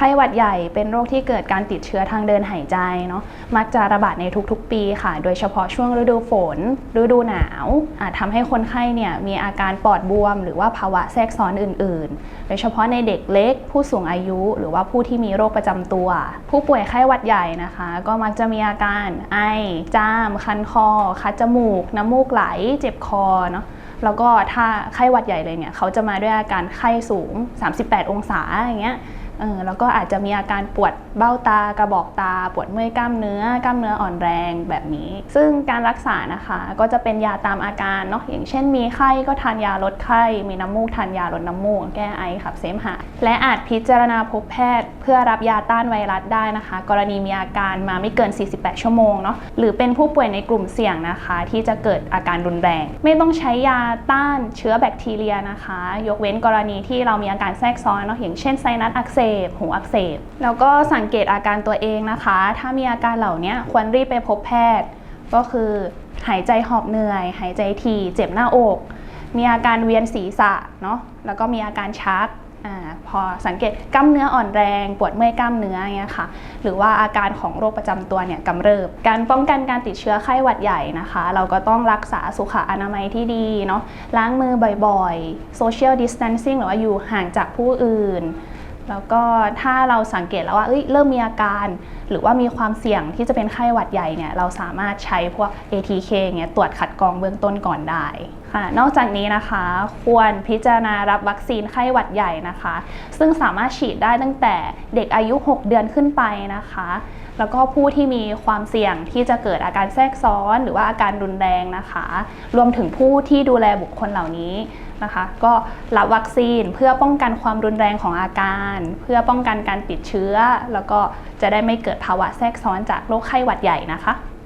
ไข้หวัดใหญ่เป็นโรคที่เกิดการติดเชื้อทางเดินหายใจเนาะมักจะระบาดในทุกๆ ปีค่ะ โดยเฉพาะช่วงฤดูฝน ฤดูหนาว อาจทำให้คนไข้เนี่ยมีอาการปอดบวม หรือว่าภาวะแทรกซ้อนอื่น ๆ โดยเฉพาะในเด็กเล็ก ผู้สูงอายุ หรือว่าผู้ที่มีโรคประจำตัว ผู้ป่วยไข้หวัดใหญ่นะคะ ก็มักจะมีอาการไอ จาม คันคอ คัดจมูก น้ำมูกไหล เจ็บคอเนาะแล้วก็ถ้าไข้หวัดใหญ่เลยเนี่ยเขาจะมาด้วยอาการไข้สูง 38 องศาอย่างเงี้ย เออแล้วก็อาจจะมีอาการปวดเบ้าตากระบอกตา ปวดเมื่อยกล้ามเนื้อกล้ามเนื้ออ่อนแรงแบบนี้ ซึ่งการรักษานะคะก็จะเป็นยาตามอาการเนาะอย่างเช่นมีไข้ก็ทานยาลดไข้ มีน้ำมูกทานยาลดน้ำมูก แก้ไอขับเสมหะและอาจพิจารณาพบแพทย์ เพื่อรับยาต้านไวรัสได้นะคะ กรณีมีอาการมาไม่เกิน 48 ชั่วโมงเนาะหรือเป็นผู้ป่วยในกลุ่มเสี่ยงนะคะ ที่จะเกิดอาการรุนแรง ไม่ต้องใช้ยาต้านเชื้อแบคทีเรียนะคะ ยกเว้นกรณีที่เรามีอาการแทรกซ้อนเนาะอย่างเช่นไซนัสอักเสบหูอักเสบ แล้วก็สังเกตอาการตัวเองนะคะ ถ้ามีอาการเหล่านี้ควรรีบไปพบแพทย์ ก็คือหายใจหอบเหนื่อย หายใจถี่เจ็บหน้าอก มีอาการเวียนศีรษะเนาะแล้วก็มีอาการชักอพอสังเกตกล้ามเนื้ออ่อนแรง ปวดเมื่อยกล้ามเนื้ออย่างเงี้ยค่ะ หรือว่าอาการของโรคประจำตัวเนี่ยกำเริบ การป้องกันการติดเชื้อไข้หวัดใหญ่นะคะ เราก็ต้องรักษาสุขอนามัยที่ดีเนาะล้างมือบ่อยๆ social distancing หรือว่าอยู่ห่างจากผู้อื่น แล้วก็ถ้าเราสังเกตแล้วว่าเอ้ยเริ่มมีอาการ หรือว่ามีความเสี่ยงที่จะเป็นไข้หวัดใหญ่เนี่ยเราสามารถใช้พวก ATK เงี้ยตรวจคัดกรองเบื้องต้นก่อนได้ค่ะนอกจากนี้นะคะควรพิจารณารับวัคซีนไข้หวัดใหญ่นะคะ ซึ่งสามารถฉีดได้ตั้งแต่เด็กอายุ 6 เดือนขึ้นไปนะคะ แล้วก็ผู้ที่มีความเสี่ยงที่จะเกิดอาการแทรกซ้อน หรือว่าอาการรุนแรงนะคะ รวมถึงผู้ที่ดูแลบุคคลเหล่านี้นะคะ ก็รับวัคซีนเพื่อป้องกันความรุนแรงของอาการ เพื่อป้องกันการติดเชื้อ แล้วก็จะได้ไม่เกิดภาวะแทรกซ้อนจากโรคไข้หวัดใหญ่นะคะ